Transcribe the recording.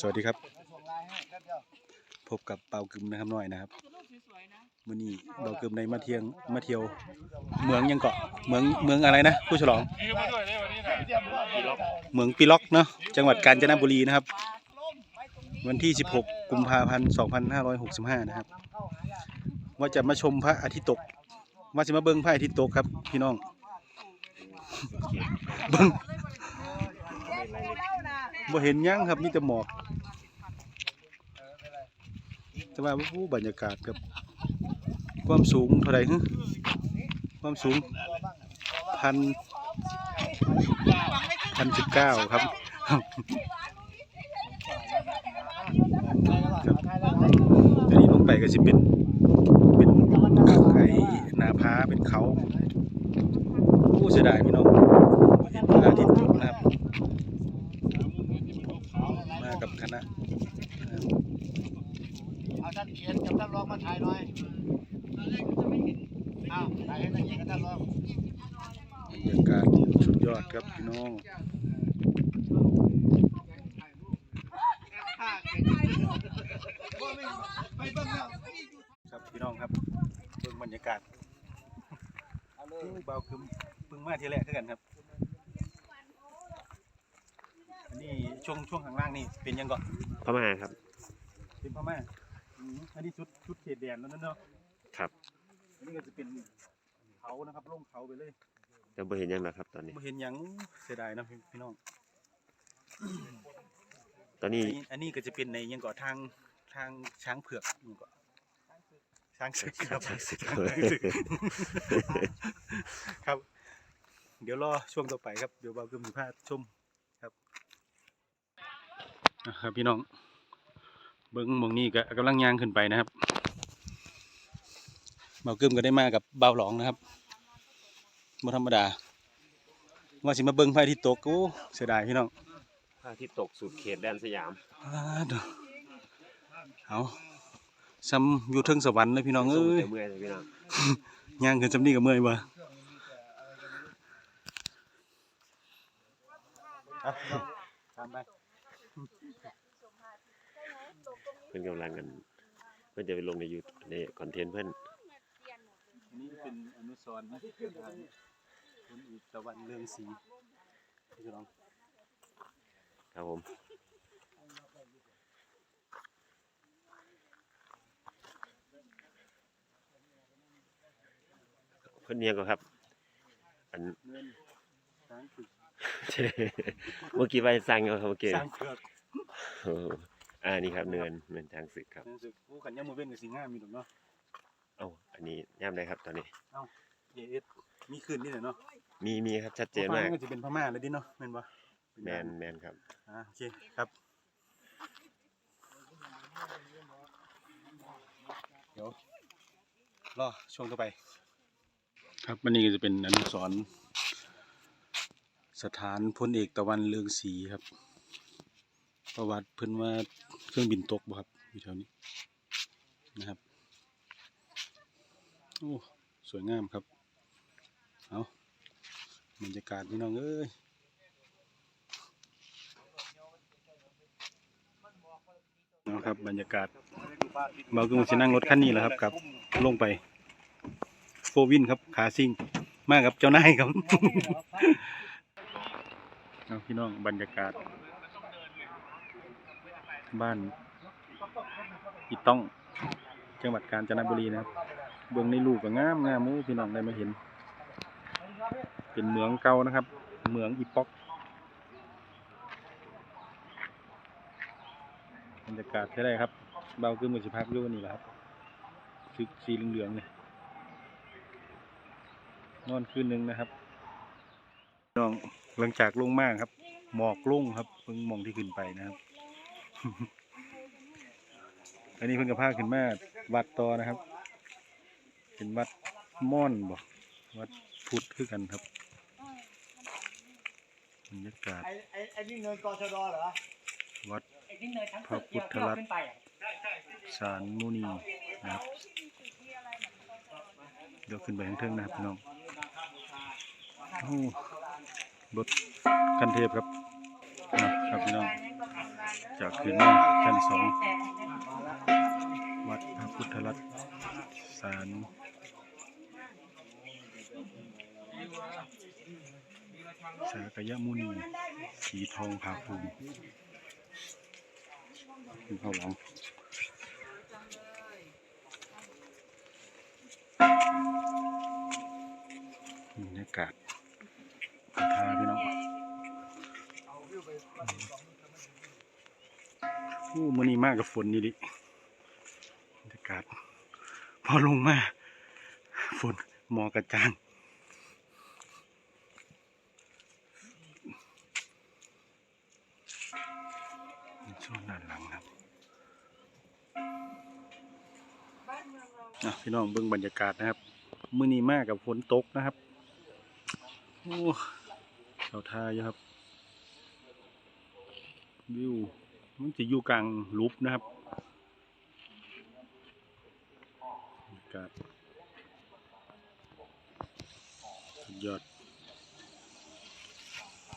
สวัสดีครับ พบกับเปากึมนะครับน้อยนะครับมื่อนี้เปากึมในมาเที่ยงมาเที่ยว เมืองยังเกาะเมืองเมืองอะไรนะ ผู้ฉลอง เมืองปีล็อกเนาะจังหวัดกาญจนบุรีนะครับ วันที่ 16 กุมภาพันธ์2565 นะครับ ว่าจะมาชมพระอาทิตย์ตก ว่าจะมาเบิ้งพระอาทิตย์ตกครับ พี่น้องเบิ้ง บ่เห็นหยังครับมีแต่หมอกแต่ว่าผู้บรรยากาศครับ ความสูงเท่าไหร่ฮึความสูงพันพันสิบเก้าครับครับตอนนี้ลงไปก็จะเป็นเป็นไอ้หนาผาเป็นเขาผู้เสียดายพี่น้องเห็นพระอาทิตย์ตกนะครับ มากับคณะนะครับ เอาท่านเขียนกับท่านรองมาถ่ายหน่อยเอาถ่ายให้ท่านเขียนกับท่านรอง บรรยากาศสุดยอด ครับพี่น้องครับพี่น้องครับเบิ่งบรรยากาศโอ้เบาคือเพิ่งมาทีแรกคือกันครับอันนี้ช่วงช่วงข้างล่างนี่เป็นยังก่อนพม่าครับ เป็นพม่าอืมอันนี้ชุดชุดเขตแดนแล้วนั่นเนาะครับอันนี้ก็จะเป็นเขานะครับลงเขาไปเลย แต่บ่เห็นหยังหรอกครับตอนนี้ไม่เห็นหยังเสียดายนะพี่พี่น้อง ตอนนี้อันนี้อันนี้ก็จะเป็นในยังก่อทางทางช้างเผือกยังก่อช้างศึกครับช้างศึกช้างศึกครับ เดี๋ยวรอช่วงต่อไปครับเดี๋ยวเบากึมสิพาชมครับอะครับ พี่น้อง เบิ้งหมองนี้ก็กำลังย่างขึ้นไปนะครับเบากึมก็ได้มากับเบาหลองนะครับ บ่ธรรมดา ว่าสิมาเบิ้งไฟที่ตกโอ้เสียดายพี่น้องพระอาทิตย์ตกสุดเขตแดนสยามอ่าเด้อเอาซ้ำอยู่เทิงสวรรค์เลยพี่น้องเอ้ยแต่เมื่อยเลยพี่น้องย่างขึ้นซ้ำนี่ก็เมื่อยบ่ตามไปเพิ่นกำลังกัน เพิ่นจะไปลงในยูในคอนเทนต์เพิ่นอันนี้เป็นอนุสรณ์นะทางคุณอีก ตะวันเรืองศรีพี่น้องครับผมเพิ่นเนียงก็ครับ อันเนินช้างฝึกเมื่อกี้ไปสั่งเอาครับเมื่อกี้ช้างเผือกโอ้โหอ่านี่ครับเนินเนินทางศึกครับช้างศึกผู้ขันยามมือเว้นกับสีงามมีดอกเนาะเอ้าอันนี้ย่ำได้ครับตอนนี้เอส มีคืนนี่แหละเนาะมีมีครับชัดเจนพอฟัมางกก็จะเป็นพม่าเลยดิเนาะแม่นบ่เป็แมนแมนครับอ่าโอเคครับเดี๋ยวรอช่วงต่อไป ครับวันนี้ก็จะเป็นอนุสรณ์สถานพลเอกตะวันเลืองศรีครับ ประวัติเพิ่นว่าเครื่องบินตกบ่ครับอยู่แถวนี้นะครับโอ้สวยงามครับเอา บรรยากาศพี่น้องเอ้ยเอาครับบรรยากาศเราก็มาสินั่งรถคันนี้แหละครับกับลงไปโฟวินครับขาซิ่งมากับเจ้านายครับเอาพี่น้องบรรยากาศ บ้านอีต้องจังหวัดกาญจนบุรีนะครับเบื้องในลูกก็งามงามมูพี่น้องได้มาเห็น เป็นเหมืองเก่านะครับ เหมืองอีป๊อกบรรยากาศใช่ได้ครับ เบาขึ้นมือสิพักยู่นี่แหละครับสีสีเหลืองๆเนี่ยนอนคืนนึงนะครับน้องหลังจากลงมากครับ หมอกลุ่งครับเพิ่งมองที่ขึ้นไปนะครับ อันนี้เพิ่งกระพาขึ้นมาวัดต่อนะครับ เป็นวัดม่อนบ่วัดพุทธคือกันครับ บรรยากาศ ไอ้ไอ้ไอ้นี่เงินกชดเหรอวัด ไอ้ที่เนินทั้งพระพุทธรัตน์ขึ้นไปอะสารมุนีนะครับเดี๋ยวขึ้นไปข้างเทิงนะครับพี่น้องโอ้รถคันเทพครับอะครับพี่น้องจากคืนมาชั้นสองวัดพระพุทธรัตน์สาร สากยมุนีสีทองผาภูมิขึ้นเขาหลังบรรยากาศทาพี่น้องโอ้มันนี้มากกับฝนนี่ดิบรรยากาศพอลงมาฝนหมอกกระจางช่วงด้านหลังครับ อะพี่น้องเบิ่งบรรยากาศนะครับ มื้อนี้มากกับฝนตกนะครับโอ้เขาทาอยู่ครับวิวมันจะอยู่กลางลุบนะครับบรรยากาศยอด